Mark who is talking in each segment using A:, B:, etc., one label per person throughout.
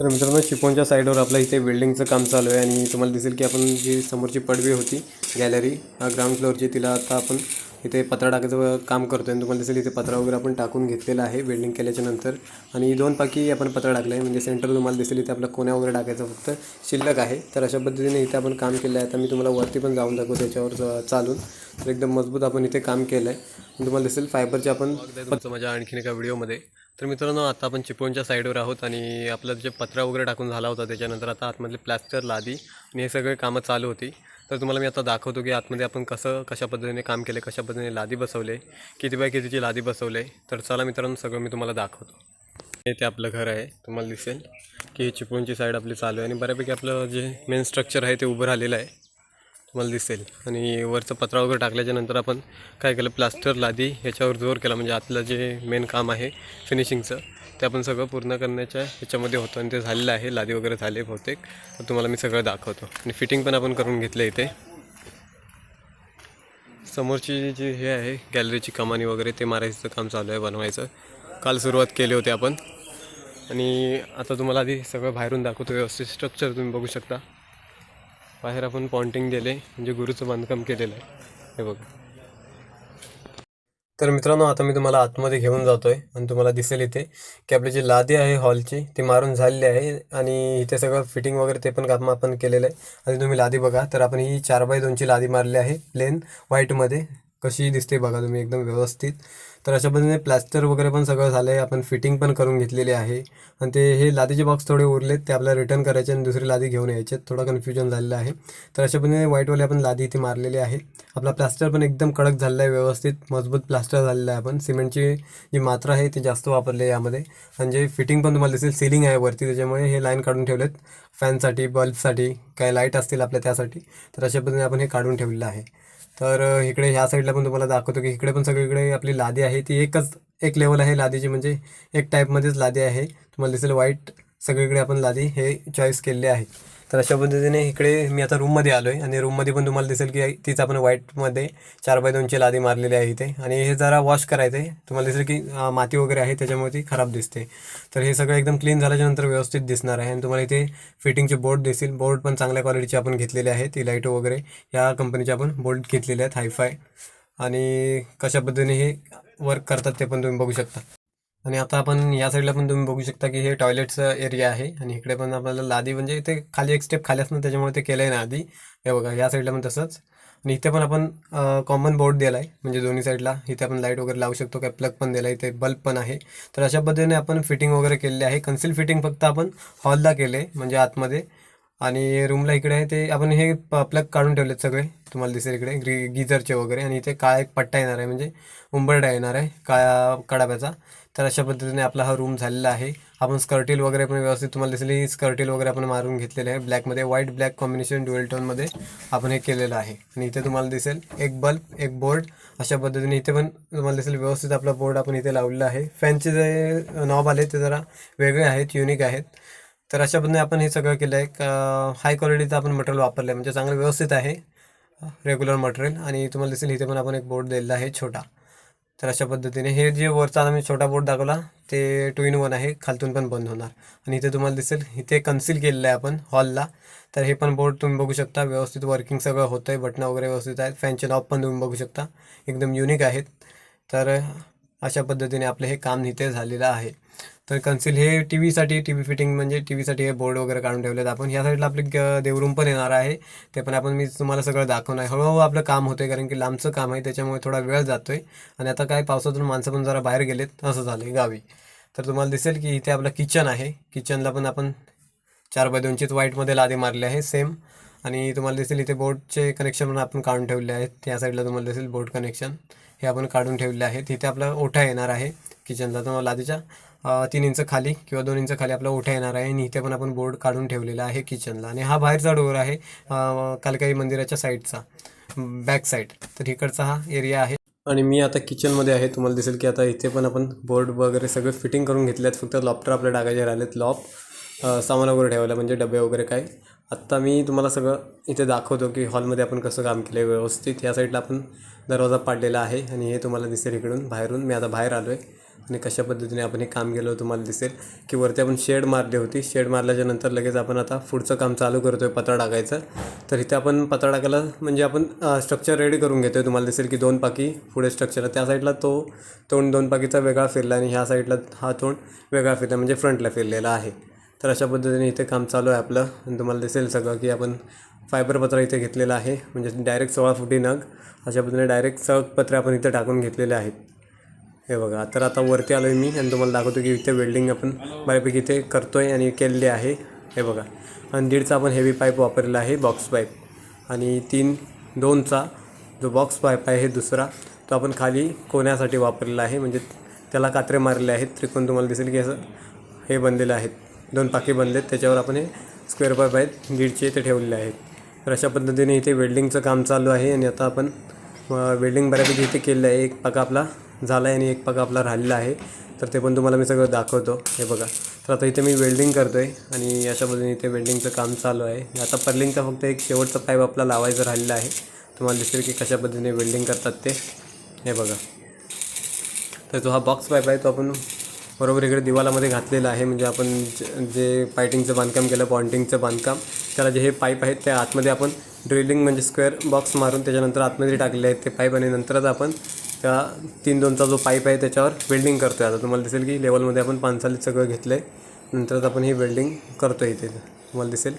A: तर मित्रांनो चिपळूणच्या साईडवर आपलं इथे बिल्डिंगचं काम चालू आहे आणि तुम्हाला दिसेल की आपण जी समोरची पडवी होती गॅलरी हा ग्राउंड फ्लोअरची तिला आता आपण इथे पत्रा टाकायचं काम करतो आणि तुम्हाला दिसेल इथे पत्रा वगैरे आपण टाकून घेतलेला आहे बिल्डिंग केल्याच्यानंतर. आणि दोन पाकी आपण पत्रा टाकलं आहे म्हणजे सेंटर तुम्हाला दिसेल इथे आपलं कोण्या वगैरे टाकायचं फक्त शिल्लक आहे. तर अशा पद्धतीने इथे आपण काम केलं आहे. आता मी तुम्हाला वरती पण जाऊन दाखवतो त्याच्यावर चालून. तर एकदम मजबूत आपण इथे काम केलं आहे तुम्हाला दिसेल फायबरचे आपण माझ्या आणखीन एका व्हिडिओमध्ये तर मित्रांनो आता आपण चिपळूणच्या साईडवर आहोत आणि आपलं जे पत्रा वगैरे टाकून झाला होता त्याच्यानंतर आता आतमधले प्लॅस्टर लादी आणि हे सगळे कामं चालू होती. तर तुम्हाला मी आता दाखवतो की आतमध्ये आपण कसं कशा पद्धतीने काम केले कशा पद्धतीने लादी बसवले किती बाय कितीची लादी बसवले. तर चला मित्रांनो सगळं मी तुम्हाला दाखवतो. हे ते आपलं घर आहे तुम्हाला दिसेल की चिपळूणची साईड आपली चालू आहे आणि बऱ्यापैकी आपलं जे मेन स्ट्रक्चर आहे ते उभं राहिलेलं आहे. तुम्हाला दिसेल. आणि वरचं पत्रा वगैरे टाकल्याच्या नंतर आपण काय केलं प्लास्टर लादी ह्याच्यावर जोर केला. म्हणजे आतलं जे मेन काम आहे फिनिशिंगचं ते आपण सगळं पूर्ण करण्याच्या ह्याच्यामध्ये होतं. आणि ते झालेलं आहे लादी वगैरे झाले बहुतेक. तर तुम्हाला मी सगळं दाखवतो. आणि फिटिंग पण आपण करून घेतलं इथे. समोरची जी हे आहे गॅलरीची कमानी वगैरे ते मारायचं काम चालू आहे बनवायचं. काल सुरुवात केली होती आपण. आणि आता तुम्हाला आधी सगळं बाहेरून दाखवतो. व्यवस्थित स्ट्रक्चर तुम्ही बघू शकता. बाहेर आपण पॉन्टिंग दिले म्हणजे गुरुचं बांधकाम केलेलं आहे. हे बघा. तर मित्रांनो आता मी तुम्हाला आतमध्ये घेऊन जातोय आणि तुम्हाला दिसेल इथे की आपली जी लादी आहे हॉलची ती मारून झालेली आहे आणि इथे सगळं फिटिंग वगैरे ते पण काम आपण केलेलं आहे. आणि तुम्ही लादी बघा तर आपण ही चार बाय दोनची लादी मारली आहे प्लेन व्हाईटमध्ये. कशी दिसते बघा तुम्ही एकदम व्यवस्थित. तर अशा पद्धतीने प्लॅस्टर वगैरे पण सगळं झालं आहे आपण फिटिंग पण करून घेतलेली आहे. आणि ते हे लादीचे बॉक्स थोडे उरलेत ते आपल्याला रिटर्न करायचे आणि दुसरी लादी घेऊन यायचे. थोडं कन्फ्युजन झालेलं आहे. तर अशा पद्धतीने व्हाईटवाले आपण लादी इथे मारलेली आहे. आपला प्लास्टर पण एकदम कडक झालेला आहे व्यवस्थित मजबूत प्लास्टर झालेलं आहे आपण. सिमेंटची जी मात्रा आहे ती जास्त वापरली आहे यामध्ये. आणि जे फिटिंग पण तुम्हाला दिसेल सिलिंग आहे वरती. त्याच्यामुळे हे लाईन काढून ठेवलेत. फॅनसाठी बल्बसाठी काय लाइट असतील आपल्या त्यासाठी. तर अशा पद्धतीने आपण हे काढून ठेवलेलं आहे. तर इकडे ह्या साईडला पण तुम्हाला दाखवतो की इकडे पण सगळीकडे आपली लादी आहे. ती एकच एक लेवल आहे लादीची म्हणजे एक टाईपमध्येच लादी आहे. तुम्हाला दिसेल व्हाईट सगळीकडे आपण लादी हे चॉईस केलेले आहे. तर अशा पद्धतीने इकडे मी आता रूममध्ये आलो आहे आणि रूममध्ये पण तुम्हाला दिसेल की तीच आपण व्हाईटमध्ये चार बाय दोनची लादी मारलेली आहे इथे. आणि हे जरा वॉश करायचं आहे तुम्हाला दिसेल की माती वगैरे आहे त्याच्यामुळे ती खराब दिसते. तर हे सगळं एकदम क्लीन झाल्याच्यानंतर व्यवस्थित दिसणार आहे. आणि तुम्हाला इथे फिटिंगचे बोर्ड दिसतील बोर्ड पण चांगल्या क्वालिटीचे आपण घेतलेले आहेत ती लाइट वगैरे. या कंपनीचे आपण बोर्ड घेतलेले आहेत हायफाय आणि कशा पद्धतीने हे वर्क करतात ते पण तुम्ही बघू शकता. आणि आता आपण या साईडला पण तुम्ही बघू शकता की हे टॉयलेटचं एरिया आहे आणि इकडे पण आपल्याला लादी म्हणजे इथे खाली एक स्टेप खाली असणं त्याच्यामुळे ते केलं आहे ना आधी. हे बघा या साईडला पण तसंच. आणि इथे पण आपण कॉमन बोर्ड दिला आहे म्हणजे दोन्ही साईडला. इथे आपण लाइट वगैरे लावू शकतो काय प्लग पण दिला आहे इथे बल्ब पण आहे. तर अशा पद्धतीने आपण फिटिंग वगैरे केलेली आहे. कन्सिल फिटिंग फक्त आपण हॉलला केले म्हणजे आतमध्ये. आणि रूमला इकडे आहे ते आपण हे प्लग काढून ठेवलेत सगळे. तुम्हाला दिसेल इकडे ग्री गिझरचे वगैरे. आणि इथे काळा एक पट्टा येणार आहे म्हणजे उंबरडा येणार आहे काळा कडाब्याचा तर अशा पद्धतीने आपला हा रूम झालेला आहे. आपण स्कर्टील वगैरे पण व्यवस्थित तुम्हाला दिसेल स्कर्टेल स्कर्टील वगैरे आपण मारून घेतलेले आहे. ब्लॅकमध्ये व्हाईट ब्लॅक कॉम्बिनेशन ड्युएल टोनमध्ये आपण हे केलेलं आहे. आणि इथे तुम्हाला दिसेल एक बल्ब एक बोर्ड अशा पद्धतीने इथे पण तुम्हाला दिसेल व्यवस्थित आपला बोर्ड आपण इथे लावलेला आहे. फॅनचे जे नॉब आले ते जरा वेगळे आहेत युनिक आहेत. तर अशा पद्धतीने आपण हे सगळं केलं आहे हाय क्वालिटीचं आपण मटेरियल वापरलं आहे म्हणजे चांगलं व्यवस्थित आहे रेग्युलर मटेरियल आणि तुम्हाला दिसेल इथे पण आपण एक बोर्ड दिलेला आहे छोटा. तर अशा पद्धतीने हे जे वरचा आम्ही छोटा बोर्ड दाखवला ते टू इन वन आहे खालतून पण बंद होणार. आणि इथे तुम्हाला दिसेल इथे कन्सील केलेलं आहे आपण हॉलला तर हे पण बोर्ड तुम्ही बघू शकता व्यवस्थित वर्किंग सगळं होतं आहे बटणं वगैरे व्यवस्थित आहेत फॅनचे नॉब पण तुम्ही बघू शकता. एकदम युनिक आहेत. तर अशा पद्धतीने आपलं हे काम इथे झालेलं आहे. तर कन्सिल हे टी व्हीसाठी टी व्ही फिटिंग म्हणजे टी व्हीसाठी हे बोर्ड वगैरे काढून ठेवलेत आपण. ह्या साईडला आपले ग- देवरूम पण येणार आहे. ते पण आपण मी तुम्हाला सगळं दाखवणार आहे. हळूहळू आपलं काम होतं कारण की लांबचं काम आहे त्याच्यामुळे थोडा वेळ जातोय. आणि आता काय पावसातून माणसं पण जरा बाहेर गेलेत असं झालं आहे गावी. तर तुम्हाला दिसेल की इथे आपलं किचन आहे. किचनला पण आपण चार बाय दोनचीच व्हाईटमध्ये लादे मारले आहे सेम आणि तुम्हाला दिसेल इथे बोर्डचे कनेक्शन पण आपण काढून ठेवले आहेत. त्या साईडला तुम्हाला दिसेल बोर्ड कनेक्शन हे आपण काढून ठेवले आहेत. इथे आपला ओठा येणार आहे किचनला तुम्हाला लादीच्या तीन इंच खाली किंवा दोन इंच खाली आपला ओठा येणार आहे आणि इथे पण आपण बोर्ड काढून ठेवलेला आहे किचनला. आणि हा बाहेरचा डोअर आहे कालकाई मंदिराच्या साईडचा. बॅक साईड तर इकडचा हा एरिया आहे. आणि मी आता किचनमध्ये आहे. तुम्हाला दिसेल की आता इथे पण आपण बोर्ड वगैरे सगळे फिटिंग करून घेतले आहेत फक्त लॉपटर आपल्या टाकायचे राहिलेत. लॉप सामान वगैरे ठेवायला म्हणजे डबे वगैरे काय. आत्ता मी तुम्हाला सगळं इथे दाखवतो की हॉलमध्ये आपण कसं काम केलं आहे व्यवस्थित. या साईडला आपण दरवाजा पाडलेला आहे. आणि हे तुम्हाला दिसेल इकडून बाहेरून. मी आता बाहेर आलो आहे आणि कशा पद्धतीने आपण हे काम केलं तुम्हाला दिसेल की वरती आपण शेड मारली होती. शेड मारल्याच्या नंतर लगेच आपण आता पुढचं काम चालू करतो आहे पत्रा टाकायचं. तर इथे आपण पत्रा टाकायला म्हणजे आपण स्ट्रक्चर रेडी करून घेतो आहे तुम्हाला दिसेल की दोन पाकी पुढे स्ट्रक्चर त्या साईडला तो तोंड दोन पाकीचा वेगळा फिरला आणि ह्या साईडला हा तोंड वेगळा फिरला म्हणजे फ्रंटला फिरलेला आहे. तर अशा पद्धतीने इथे काम चालू आहे आपलं. आणि तुम्हाला दिसेल सगळं की आपण फायबर पत्रा इथे घेतलेला आहे. म्हणजे डायरेक्ट सोळा फुटी नग अशा पद्धतीने डायरेक्ट सग पत्रे आपण इथे टाकून घेतलेले आहेत. हे बघा तर आता वरती आलो आहे मी आणि तुम्हाला दाखवतो की इथे वेल्डिंग आपण बऱ्यापैकी इथे करतो आहे आणि केलेली आहे. हे बघा आणि दीडचा आपण हेवी पाईप वापरलेला आहे बॉक्स पाईप आणि तीन दोनचा जो बॉक्स पाईप आहे दुसरा तो आपण खाली कोण्यासाठी वापरलेला आहे. म्हणजे त्याला कात्रे मारलेले आहेत त्रिकोण तुम्हाला दिसेल की असं हे बनलेलं आहेत. दोन पाके बनले आहेत त्याच्यावर आपण हे स्क्वेअर पाईप आहेत दीडचे ते ठेवलेले आहेत. तर अशा पद्धतीने इथे वेल्डिंगचं काम चालू आहे आणि आता आपण वेल्डिंग बऱ्यापैकी इथे केलेलं आहे. एक पाका आपला झाला आहे आणि एक पग आपला राहिलेला आहे. तर ते पण तुम्हाला मी सगळं दाखवतो. हे बघा. तर आता इथे मी वेल्डिंग करतो आहे आणि अशा पद्धतीने इथे वेल्डिंगचं काम चालू आहे. आता पर्लिंगचा फक्त एक शेवटचा पाईप आपला लावायचा राहिलेला आहे. तुम्हाला दिसेल की कशा पद्धतीने वेल्डिंग करतात ते. हे बघा. तर जो हा बॉक्स पाईप आहे तो आपण बरोबर इकडे दिवालामध्ये घातलेला आहे. म्हणजे आपण जे- जे पायटिंगचं बांधकाम केलं पॉन्टिंगचं बांधकाम त्याला जे हे पाईप आहेत त्या आतमध्ये आपण ड्रिलिंग म्हणजे स्क्वेअर बॉक्स मारून त्याच्यानंतर आतमध्ये टाकलेले आहेत ते पाईप आणि नंतरच आपण त्या तीन दोनचा जो पाईप आहे त्याच्यावर वेल्डिंग करतो आहे आता तुम्हाला दिसेल की लेवलमध्ये आपण पानसालीत सगळं घेतलं आहे नंतरच आपण ही वेल्डिंग करतो इथे. तुम्हाला दिसेल.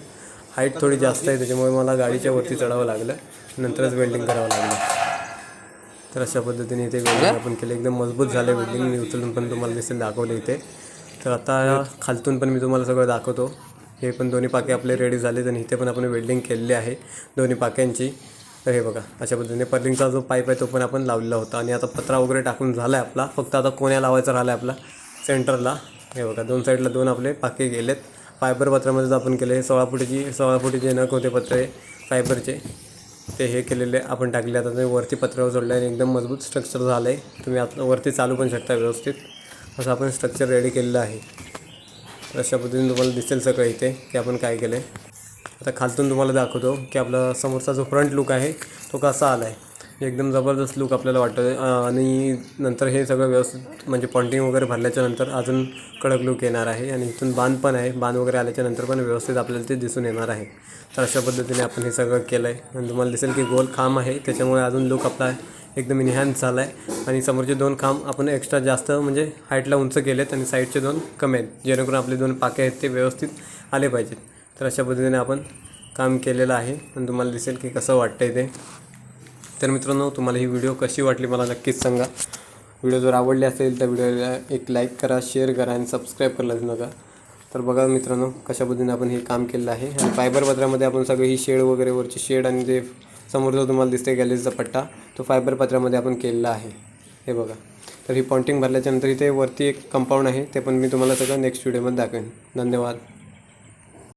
A: हाईट थोडी जास्त आहे त्याच्यामुळे मला गाडीच्या वरती चढावं लागलं. नंतरच वेल्डिंग करावं लागलं. तर अशा पद्धतीने इथे वेल्डिंग आपण केलं. एकदम मजबूत झालं वेल्डिंग मी उचलून पण तुम्हाला दिसेल दाखवलं इथे. तर आता खालतून पण मी तुम्हाला सगळं दाखवतो. हे पण दोन्ही पाके आपले रेडी झालेत आणि इथे पण आपण वेल्डिंग केलेली आहे. दोन्ही पाक्यांची. तर हे बघा अशा पद्धतीने पर्लिंगचा जो पाईप आहे तो पण आपण लावलेला होता. आणि आता पत्रा वगैरे टाकून झाला आहे आपला. फक्त आता कोण्या लावायचा राहिला आहे आपला? सेंटरला. हे बघा दोन साईडला दोन आपले पाके गेलेत. फायबर पत्रामध्ये आपण केले हे सोळा फुटीची सोळा फुटीचे नख होते पत्रे फायबरचे ते हे केलेले आपण टाकले. आता तुम्ही वरती पत्रावर जोडलं आणि एकदम मजबूत स्ट्रक्चर झालं आहे तुम्ही आता वरती चालू पण शकता व्यवस्थित. असं आपण स्ट्रक्चर रेडी केलेलं आहे. अशा पद्धतीने तुम्हाला दिसेल सगळं इथे की आपण काय केलं आहे आता खालतून तुम्हाला दाखवतो की आपला समोरचा जो फ्रंट लुक आहे तो कसा आला आहे एकदम जबरदस्त लुक आपल्याला वाटतो आणि नंतर हे सगळं व्यवस्थित म्हणजे पॉन्टिंग वगैरे भरल्याच्या नंतर अजून कडक लुक येणार आहे. आणि इथून बांध पण आहे. बांध वगैरे आल्याच्यानंतर पण व्यवस्थित आपल्याला ते दिसून येणार आहे. तर अशा पद्धतीने आपण हे सगळं केलं आहे आणि तुम्हाला दिसेल की गोल खांब आहे. त्याच्यामुळे अजून लुक आपला एकदम इन्हॅन्स झाला आहे आणि समोरचे दोन खांब आपण एक्स्ट्रा जास्त म्हणजे हाईटला उंच केलेत आणि साईडचे दोन कमी आहेत. जेणेकरून आपले दोन पाके आहेत ते व्यवस्थित आले पाहिजेत. तर अशा पद्धतीने आपण काम केलेलं आहे. आणि तुम्हाला दिसेल की कसं वाटतं आहे ते. तर मित्रांनो तुम्हाला ही व्हिडिओ कशी वाटली मला नक्कीच सांगा. व्हिडिओ जर आवडले असेल तर व्हिडिओला एक लाईक करा शेअर करा आणि सबस्क्राईब करायलाच नका. तर बघा मित्रांनो कशा पद्धतीने आपण हे काम केलेलं आहे. आणि फायबर पत्रामध्ये आपण सगळं ही शेड वगैरे वरची शेड आणि जे समोर जो तुम्हाला दिसते गॅलरीचा पट्टा तो फायबर पत्रामध्ये आपण केलेला आहे. हे बघा. तर ही पॉन्टिंग भरल्याच्यानंतर इथे वरती एक कंपाऊंड आहे. ते पण मी तुम्हाला सगळं नेक्स्ट व्हिडिओमध्ये दाखवेन. धन्यवाद.